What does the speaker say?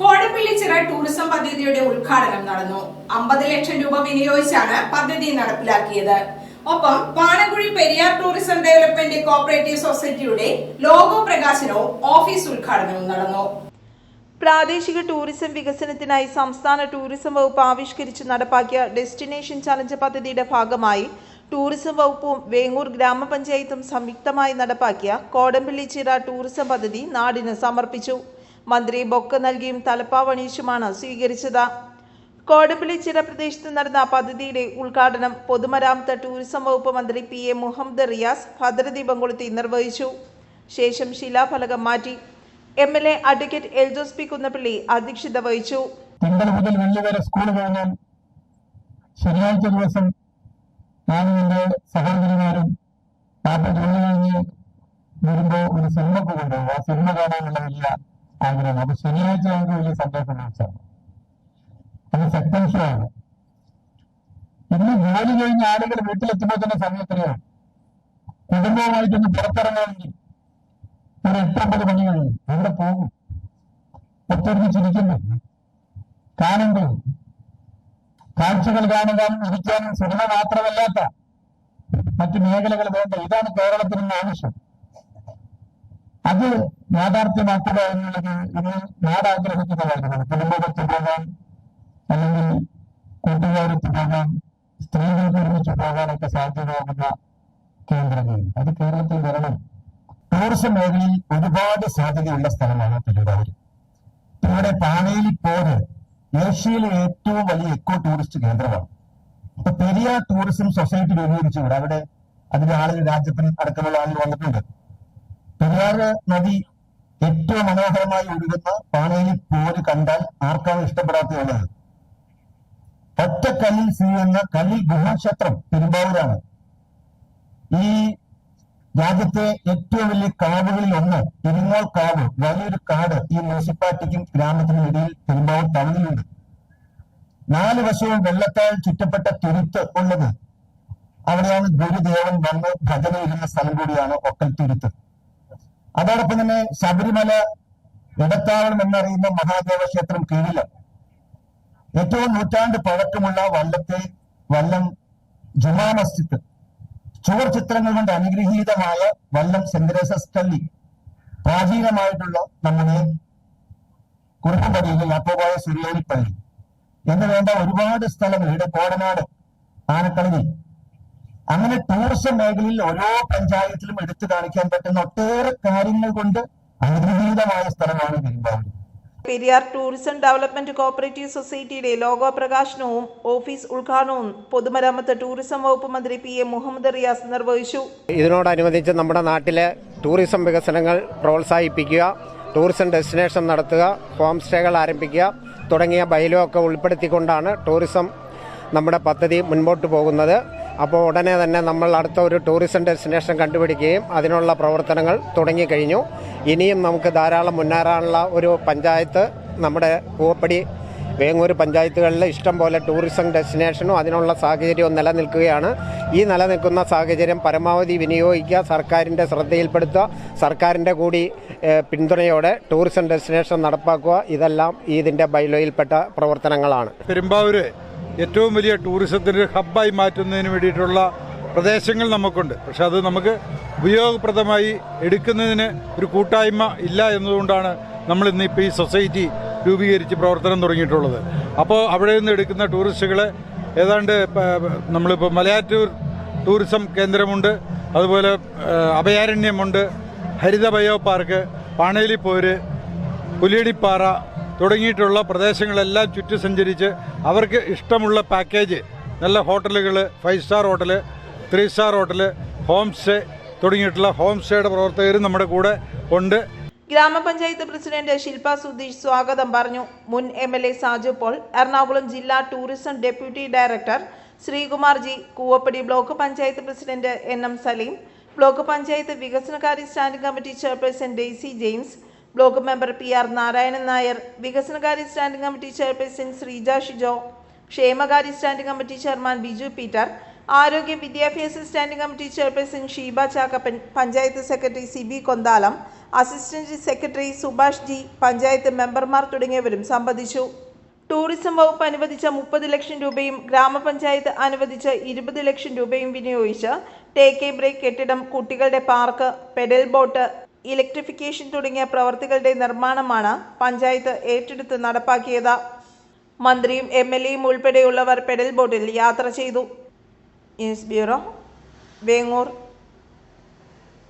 കോടപ്പള്ളിച്ചിറ tourism പദ്ധതിയുടെ ഉദ്ഘാടനം നടന്നു. അമ്പത് ലക്ഷം രൂപ വിനിയോഗിച്ചാണ് പദ്ധതി നടപ്പിലാക്കിയത്. ഒപ്പം Panakkuzhi Periyar tourism development cooperative സൊസൈറ്റിയുടെ ലോഗോ പ്രകാശനവും ഓഫീസ് ഉദ്ഘാടനവും നടന്നു. പ്രാദേശിക ടൂറിസം വികസനത്തിനായി സംസ്ഥാന ടൂറിസം വകുപ്പ് ആവിഷ്കരിച്ച് നടപ്പാക്കിയ ഡെസ്റ്റിനേഷൻ ചലഞ്ച് പദ്ധതിയുടെ ഭാഗമായി ടൂറിസം വകുപ്പും വേങ്ങൂർ ഗ്രാമപഞ്ചായത്തും സംയുക്തമായി നടപ്പാക്കിയ കോടമ്പള്ളി ചിറ ടൂറിസം പദ്ധതി നാടിന് സമർപ്പിച്ചു. മന്ത്രി ബൊക്ക നൽകിയും തലപ്പാവണിയിച്ചുമാണ് സ്വീകരിച്ചത്. കോടപ്പള്ളി ചിറ പ്രദേശത്ത് നടന്ന പദ്ധതിയുടെ ഉദ്ഘാടനം പൊതുമരാമത്ത് ടൂറിസം വകുപ്പ് മന്ത്രി പി എ മുഹമ്മദ് റിയാസ് ഭദ്രദീപം കൊളുത്തി നിർവഹിച്ചു. ശേഷം ശിലാഫലകം മാറ്റി. M L A advocate Eldhose P Kunnappilly അധ്യക്ഷത വഹിച്ചു. തിങ്കൾ മുതൽ സ്കൂൾ സഹോദരിമാരും ഒരു ആ സിനിമ കാണാനുള്ള ആഗ്രഹം. അപ്പൊ ശനിയാഴ്ച ഞങ്ങൾക്ക് വലിയ സന്തോഷം ലഭിച്ചാണ് അത് ആണ് ഇന്ന് ജോലി കഴിഞ്ഞ ആളുകൾ വീട്ടിലെത്തുമ്പോൾ തന്നെ സമയത്തിനെയാണ് കുടുംബവുമായിട്ടൊന്ന് പുറത്തിറങ്ങണമെങ്കിൽ ഒരു എട്ടൊമ്പത് മണി കഴിയും. എവിടെ പോകും? ഒത്തൊരുമിച്ചിരിക്കുന്നു കാണുമ്പോൾ കാഴ്ചകൾ കാണുവാനും ഇരിക്കാനും സിനിമ മാത്രമല്ലാത്ത മറ്റു മേഖലകൾ വേണ്ട. ഇതാണ് കേരളത്തിന് ആവശ്യം. അത് യാഥാർത്ഥ്യമാക്കുക എന്നുള്ളത് ഇന്ന് നാട് കാര്യമാണ് കുടുംബത്തിൽ പോകാൻ അല്ലെങ്കിൽ കൂട്ടുകാരത്ത് പോകാൻ സ്ത്രീകൾക്ക് ഒരുമിച്ച് പോകാനൊക്കെ സാധ്യമാകുന്ന കേന്ദ്രങ്ങൾ അത് കേരളത്തിൽ വരണം. ടൂറിസം മേഖലയിൽ ഒരുപാട് സാധ്യതയുള്ള സ്ഥലമാണ് തിരുവിതാംകൂർ ഇവിടെ പാനേലി പോര് ഏഷ്യയിലെ ഏറ്റവും വലിയ എക്കോ ടൂറിസ്റ്റ് കേന്ദ്രമാണ്. ഇപ്പൊ പെരിയ ടൂറിസം സൊസൈറ്റി രൂപീകരിച്ചു ഇവിടെ. അവിടെ അതിന്റെ ആളുകൾ രാജ്യത്തിന് അടക്കമുള്ള ആളുകൾ വന്നിട്ടുണ്ട്. പെരിയാർ നദി ഏറ്റവും മനോഹരമായി ഒഴുകുന്ന പാനേലി പോര് കണ്ടാൽ ആർക്കാണ് ഇഷ്ടപ്പെടാത്തതുള്ളത് ഒറ്റക്കല്ലിൽ കല്ലിൽ ചെയ്യുന്ന കല്ലിൽ ഗുഹാക്ഷേത്രം പെരുമ്പാവൂരാണ്. ഈ രാജ്യത്തെ ഏറ്റവും വലിയ കാവുകളിൽ ഒന്ന് പെരുങ്ങോൾ കാവ് വലിയൊരു കാട് ഈ മുനിസിപ്പാലിറ്റിക്കും ഗ്രാമത്തിനും ഇടയിൽ പെരുമ്പാവൂർ ടൗണിലുണ്ട് നാല് വശവും വെള്ളത്താൽ ചുറ്റപ്പെട്ട തുരുത്ത് ഉള്ളത്. അവിടെയാണ് ഗുരുദേവൻ വന്ന് ഭജന ഇരുന്ന സ്ഥലം കൂടിയാണ് ഒക്കൽ തുരുത്ത്. അതോടൊപ്പം തന്നെ ശബരിമല ഇടത്താവളം എന്നറിയുന്ന മഹാദേവ ക്ഷേത്രം കീഴിൽ ഏറ്റവും നൂറ്റാണ്ട് പഴക്കമുള്ള വല്ലത്തെ വല്ലം ജുമാ മസ്ജിദ്. ചുവർ ചിത്രങ്ങൾ കൊണ്ട് അനുഗ്രഹീതമായ വല്ലം സെന്റ് തെരേസസ് പള്ളി പ്രാചീനമായിട്ടുള്ള നമ്മുടെ കുറുപ്പടിയിലെ യാക്കോബായ സുറിയാനി പള്ളി എന്ന് വേണ്ട ഒരുപാട് സ്ഥലങ്ങൾ ഇവിടെ കോടനാട് ആനക്കളരി അങ്ങനെ ടൂറിസം മേഖലയിൽ ഓരോ പഞ്ചായത്തിലും എടുത്തു കാണിക്കാൻ പറ്റുന്ന ഒട്ടേറെ കാര്യങ്ങൾ കൊണ്ട് അനുഗ്രഹീതമായ സ്ഥലമാണ് Perumbavoor Periyar tourism development cooperative സൊസൈറ്റിയുടെ ലോഗോ പ്രകാശനവും ഓഫീസ് ഉദ്ഘാടനവും പൊതുമരാമത്ത് ടൂറിസം വകുപ്പ് മന്ത്രി പി എ മുഹമ്മദ് റിയാസ് നിർവഹിച്ചു. ഇതിനോടനുബന്ധിച്ച് നമ്മുടെ നാട്ടിലെ ടൂറിസം വികസനങ്ങൾ പ്രോത്സാഹിപ്പിക്കുക ടൂറിസം ഡെസ്റ്റിനേഷൻ നടത്തുക ഹോം സ്റ്റേകൾ ആരംഭിക്കുക തുടങ്ങിയ ബൈലോ ഒക്കെ ഉൾപ്പെടുത്തിക്കൊണ്ടാണ് ടൂറിസം നമ്മുടെ പദ്ധതി മുൻപോട്ട് പോകുന്നത്. അപ്പോൾ ഉടനെ തന്നെ നമ്മൾ അടുത്ത ഒരു ടൂറിസം ഡെസ്റ്റിനേഷൻ കണ്ടുപിടിക്കുകയും അതിനുള്ള പ്രവർത്തനങ്ങൾ തുടങ്ങിക്കഴിഞ്ഞു. ഇനിയും നമുക്ക് ധാരാളം മുന്നേറാനുള്ള ഒരു പഞ്ചായത്ത് നമ്മുടെ പൂവപ്പടി വേങ്ങൂർ പഞ്ചായത്തുകളിൽ ഇഷ്ടം പോലെ ടൂറിസം ഡെസ്റ്റിനേഷനും അതിനുള്ള സാഹചര്യവും നിലനിൽക്കുകയാണ്. ഈ നിലനിൽക്കുന്ന സാഹചര്യം പരമാവധി വിനിയോഗിക്കുക സർക്കാരിന്റെ ശ്രദ്ധയിൽപ്പെടുത്തുക സർക്കാരിന്റെ കൂടി പിന്തുണയോടെ ടൂറിസം ഡെസ്റ്റിനേഷൻ നടപ്പാക്കുക ഇതെല്ലാം ഇതിന്റെ ബൈലോയിൽപ്പെട്ട പ്രവർത്തനങ്ങളാണ്. പെരുമ്പാവൂര് ഏറ്റവും വലിയ ടൂറിസത്തിന്റെ ഹബ്ബായി മാറ്റുന്നതിന് വേണ്ടിയിട്ടുള്ള പ്രദേശങ്ങൾ നമുക്കുണ്ട്. പക്ഷെ അത് നമുക്ക് ഉപയോഗപ്രദമായി എടുക്കുന്നതിന് ഒരു കൂട്ടായ്മ ഇല്ല എന്നതുകൊണ്ടാണ് നമ്മൾ ഇന്നിപ്പോൾ ഈ സൊസൈറ്റി രൂപീകരിച്ച് പ്രവർത്തനം തുടങ്ങിയിട്ടുള്ളത്. അപ്പോൾ അവിടെ നിന്ന് എടുക്കുന്ന ടൂറിസ്റ്റുകളെ ഏതാണ്ട് നമ്മളിപ്പോൾ മലയാറ്റൂർ ടൂറിസം കേന്ദ്രമുണ്ട്. അതുപോലെ അഭയാരണ്യമുണ്ട്. ഹരിത ബയോ പാർക്ക് പാണേലിപ്പോര് പുലിയടിപ്പാറ തുടങ്ങിയിട്ടുള്ള പ്രദേശങ്ങളെല്ലാം ചുറ്റി സഞ്ചരിച്ച് അവർക്ക് ഇഷ്ടമുള്ള പാക്കേജ് നല്ല ഹോട്ടലുകൾ five star hotel three star hotel home stay തുടങ്ങിയിട്ടുള്ള ഹോം സ്റ്റേയുടെ പ്രവർത്തകരും നമ്മുടെ കൂടെ ഉണ്ട്. ഗ്രാമപഞ്ചായത്ത് പ്രസിഡന്റ് ശില്പ സുധീഷ് സ്വാഗതം പറഞ്ഞു. മുൻ M L A Saju Paul Ernakulam ജില്ലാ tourism deputy director Sreekumar G Koovappady block panchayat president N M Saleem block panchayat വികസനകാര്യ standing committee chairperson Daisy James block member P R Narayanan Nair വികസനകാര്യ standing committee chairperson Sreeja Shijo ക്ഷേമകാര്യ standing committee chairman Biju Peter ആരോഗ്യ വിദ്യാഭ്യാസ standing committee chairperson Sheeba Chakkappan panchayat secretary C B Konthalam assistant secretary Subhash G panchayat മെമ്പർമാർ തുടങ്ങിയവരും സംബന്ധിച്ചു. Tourism വകുപ്പ് അനുവദിച്ച മുപ്പത് ലക്ഷം രൂപയും ഗ്രാമപഞ്ചായത്ത് അനുവദിച്ച ഇരുപത് ലക്ഷം രൂപയും വിനിയോഗിച്ച് ടേക്ക് എ ബ്രേക്ക് കെട്ടിടം കുട്ടികളുടെ പാർക്ക് പെഡൽ ബോട്ട് ഇലക്ട്രിഫിക്കേഷൻ തുടങ്ങിയ പ്രവർത്തികളുടെ നിർമ്മാണമാണ് പഞ്ചായത്ത് ഏറ്റെടുത്ത് നടപ്പാക്കിയത്. മന്ത്രിയും എം എൽ എയും ഉൾപ്പെടെയുള്ളവർ പെഡൽ ബോട്ടിൽ യാത്ര ചെയ്തു. News bureau Vengoor.